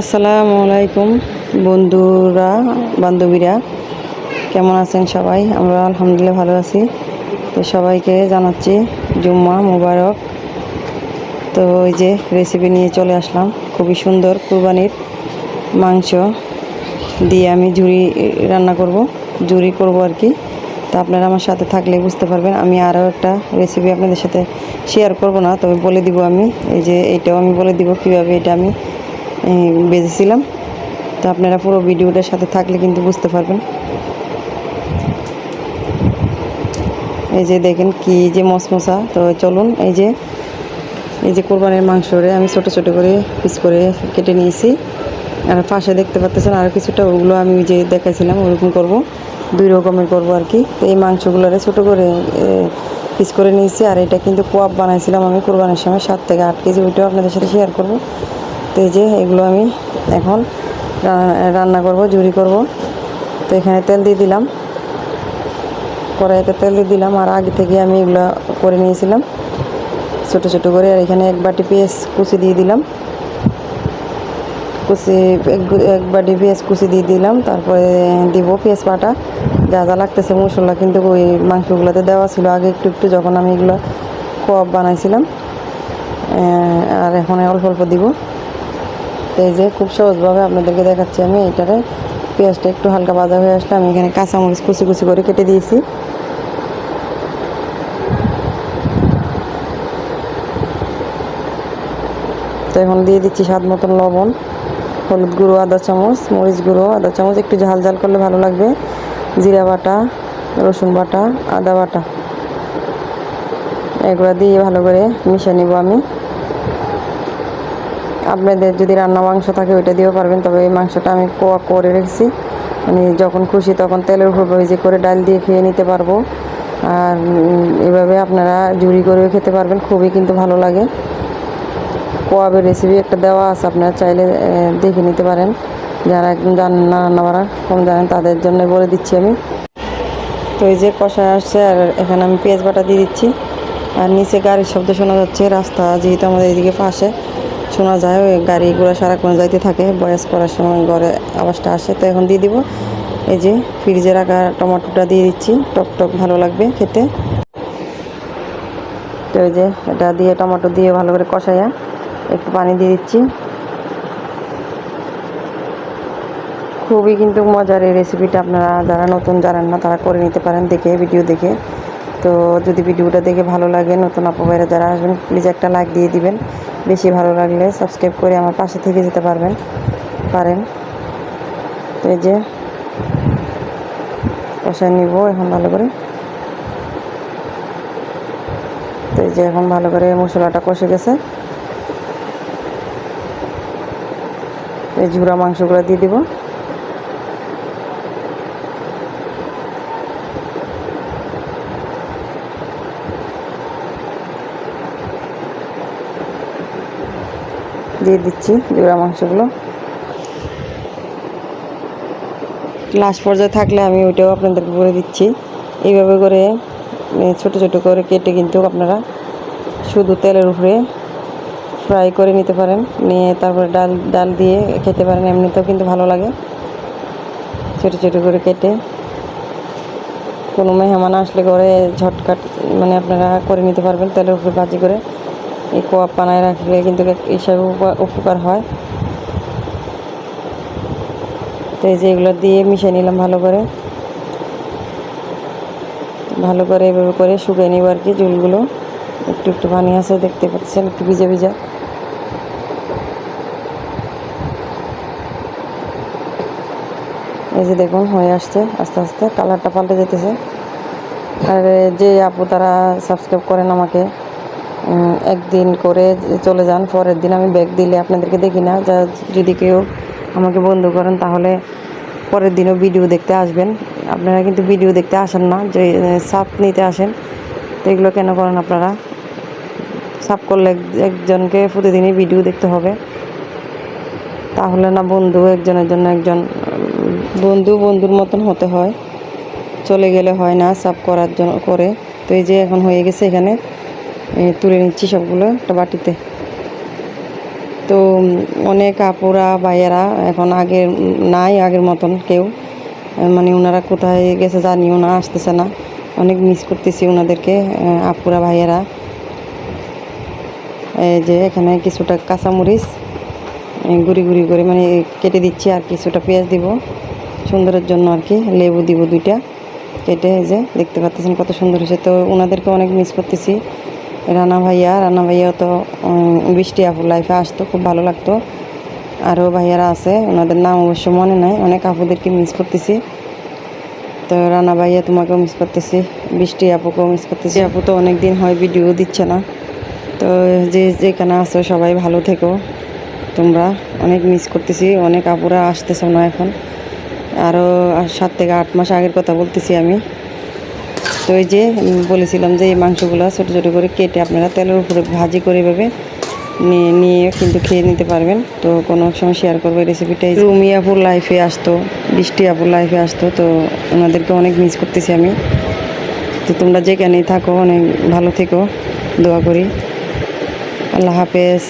আসসালামু আলাইকুম বন্ধুরা, বান্ধবীরা, কেমন আছেন সবাই? আমরা আলহামদুলিল্লাহ ভালো আছি। তো সবাইকে জানাচ্ছি জুম্মা মুবারক। তো ওই যে রেসিপি নিয়ে চলে আসলাম। খুবই সুন্দর কুরবানির মাংস দিয়ে আমি ঝুড়ি রান্না করব। ঝুড়ি করব আর কি। তো আপনারা আমার সাথে থাকলে বুঝতে পারবেন। আমি আরও একটা রেসিপি আপনাদের সাথে শেয়ার করব না, তবে বলে দিব আমি। এই যে এইটাও আমি বলে দিব কীভাবে এটা আমি বেজেছিলাম তো আপনারা পুরো ভিডিওটার সাথে থাকলে কিন্তু বুঝতে পারবেন। এই যে দেখেন কি যে মশমশা। তো চলুন, এই যে এই যে কোরবানির মাংসরে আমি ছোট ছোট করে পিস করে কেটে নিয়েছি। আর পাশে দেখতে পাচ্ছেন আর কিছুটা, ওগুলো আমি যে দেখাইছিলাম, ওরকম করব। দুই রকমের করব আর কি। তো এই মাংসগুলোরে ছোট করে পিস করে নিয়েছি। আর এটা কিন্তু কোয়াব বানাইছিলাম আমি কোরবানির সময়, সাত থেকে আট কেজি, ওইটাও আপনাদের সাথে শেয়ার করব। তো এই যে এগুলো আমি এখন রান্না করব ঝুরি করব। তো এখানে তেল দিয়ে দিলাম। কড়াইতে তেল দিয়ে দিলাম আর আগে থেকে আমি এগুলো করে নিয়েছিলাম। ছোটো ছোটো করে আর এখানে এক বাটি পেঁয়াজ কুচি দিয়ে দিলাম। কুচি, এক বাটি পেঁয়াজ কুচি দিয়ে দিলাম। তারপরে দিব পেঁয়াজ বাটা। যা যা লাগতেছে মশলা কিন্তু ওই মাংসগুলোতে দেওয়া ছিল। আগে একটু একটু যখন আমি এগুলো কোয়াব বানাইছিলাম আর এখন অল্প অল্প দিব। তো এই যে খুব সহজভাবে আপনাদেরকে দেখাচ্ছি আমি এটারে। পেঁয়াজটা একটু হালকা ভাজা হয়ে আসলে আমি এখানে কাঁচামরিচ কুচি কুচি করে কেটে দিয়েছি। তো এখন দিয়ে দিচ্ছি স্বাদ মতন লবণ, হলুদ গুঁড়ো, আদা চামচ, মরিচ গুঁড়ো, আদা চামচ, একটু ঝাল ঝাল করলে ভালো লাগবে। জিরা বাটা, রসুন বাটা, আদা বাটা। এগুলো দিয়ে ভালো করে মিশিয়ে নিব আমি। আপনাদের যদি রান্না মাংস থাকে, ওইটা দিয়েও পারবেন। তবে এই মাংসটা আমি কোয়া করে রেখেছি। মানে যখন খুশি তখন তেলের উপর ভেজে করে ডাল দিয়ে খেয়ে নিতে পারব। আর এভাবে আপনারা জুড়ি করেও খেতে পারবেন। খুবই কিন্তু ভালো লাগে। কোয়াবের রেসিপি একটা দেওয়া আছে, আপনারা চাইলে দেখে নিতে পারেন। যারা একদম জানেন না রান্না বাড়া কম জানেন, তাদের জন্য বলে দিচ্ছি আমি। তো এই যে কষায় আসছে, আর এখানে আমি পেঁয়াজ বাটা দিয়ে দিচ্ছি। আর নিচে গাড়ির শব্দ শোনা যাচ্ছে, রাস্তা যেহেতু আমাদের এদিকে পাশে। শোনা যায়, ওই গাড়িগুলো সারাক্ষণ যাইতে থাকে, বয়স করার সময় ঘরে আওয়াজটা আসে, তো এখন দিয়ে দিব। এই যে ফ্রিজে রাখা টমেটোটা দিয়ে দিচ্ছি, টক টক ভালো লাগবে খেতে। তো এই যে এটা দিয়ে টমেটো দিয়ে ভালো করে কষাইয়া একটু পানি দিয়ে দিচ্ছি। খুবই কিন্তু মজার এই রেসিপিটা আপনারা যারা নতুন জানেন না, তারা করে নিতে পারেন দেখে ভিডিও দেখে। তো যদি ভিডিওটা দেখে ভালো লাগে, নতুন আপু যারা আসবেন প্লিজ একটা লাইক দিয়ে দিবেন। বেশি ভালো লাগলে সাবস্ক্রাইব করে আমার পাশে থেকে যেতে পারবেন, পারেন। তো এই যে কষায় নিব এখন ভালো করে। তো এই যে এখন ভালো করে মশলাটা কষে গেছে। এই ঝুরা মাংসগুলো দিয়ে দিব। দিয়ে দিচ্ছি জোড়া মাংসগুলো। লাস্ট পর্যায়ে থাকলে আমি ওইটাও আপনাদেরকে বলে দিচ্ছি। এইভাবে করে ছোট ছোট করে কেটে কিন্তু আপনারা শুধু তেলের উপরে ফ্রাই করে নিতে পারেন। নিয়ে তারপরে ডাল ডাল দিয়ে খেতে পারেন, এমনিতেও কিন্তু ভালো লাগে। ছোট ছোট করে কেটে কোনো মেহমান আসলে করে ঝটকাট মানে আপনারা করে নিতে পারবেন তেলের উপরে ভাজি করে। এই কোয়াপ বানায় রাখলে কিন্তু উপ- উপকার হয়। তো এই যে এগুলো দিয়ে মিশিয়ে নিলাম ভালো করে। ভালো করে এভাবে করে শুকিয়ে নিব আর কি চুলগুলো। একটু একটু পানি আছে, দেখতে পাচ্ছেন, একটু ভিজে ভিজা। এই যে দেখুন, হয়ে আসছে, আস্তে আস্তে। কালারটা পাল্টে যেতেছে। আর যে আপু তারা সাবস্ক্রাইব করেন আমাকে একদিন করে চলে যান, পরের দিন আমি ব্যাগ দিলে আপনাদেরকে দেখি না। যা যদি কেউ আমাকে বন্ধু করেন, তাহলে পরের দিনও ভিডিও দেখতে আসবেন। আপনারা কিন্তু ভিডিও দেখতে আসেন না, যে সাপ নিতে আসেন। তো এগুলো কেন করেন আপনারা? সাপ করলে একজনকে প্রতিদিনই ভিডিও দেখতে হবে। তাহলে না বন্ধু, একজনের জন্য একজন, বন্ধু, বন্ধুর মতন হতে হয়। চলে গেলে হয় না সাফ করার জন্য করে। তো এই যে এখন হয়ে গেছে এখানে। তুলে নিচ্ছি সবগুলো একটা বাটিতে। তো অনেক আপুরা, ভাইয়েরা এখন আগের নাই আগের মতন কেউ। মানে ওনারা কোথায় গেছে জানিও না, আসতেছে না। অনেক মিস করতেছি ওনাদেরকে আপুরা, ভাইয়েরা। এই যে এখানে কিছুটা কাঁচামরিচ গুঁড়ি গুঁড়ি করে মানে কেটে দিচ্ছি আর কিছুটা পেঁয়াজ দিব। সুন্দরের জন্য আর কি, লেবু দিব দুইটা। কেটে এই যে দেখতে পাচ্ছেন কত সুন্দর হয়েছে। তো ওনাদেরকে অনেক মিস করতেছি। রানা ভাইয়া রানা ভাইয়া তো বৃষ্টি আপুর লাইফে আসতো, খুব ভালো লাগতো। আরও ভাইয়ারা আছে, ওনাদের নাম অবশ্য মনে নাই, অনেক আপুদেরকে মিস করতেছি। তো রানা ভাইয়া তোমাকেও মিস করতেছি, বৃষ্টি আপুকেও মিস করতেছি। আপু তো অনেক দিন হয় ভিডিও দিচ্ছে না। তো যে যেখানে আছো সবাই ভালো থেকো। তোমরা অনেক মিস করতেছি, অনেক আপুরা আসতেছো না এখন। আরও সাত থেকে আট মাস আগের কথা বলতেছি আমি। তো এই যে বলেছিলাম যে এই মাংসগুলো ছোটো ছোটো করে কেটে আপনারা তেলের উপরে ভাজি করে ভেবে নিয়ে নিয়ে কিন্তু খেয়ে নিতে পারবেন। তো কোনো সময় শেয়ার করব এই রেসিপিটা রুমি আপুর লাইফে আসতো, বৃষ্টি আপুর লাইফে আসতো, তো ওনাদেরকে অনেক মিস করতেছি আমি। তো তোমরা যেখানেই থাকো, অনেক ভালো থেকো, দোয়া করি। আল্লাহ হাফেজ।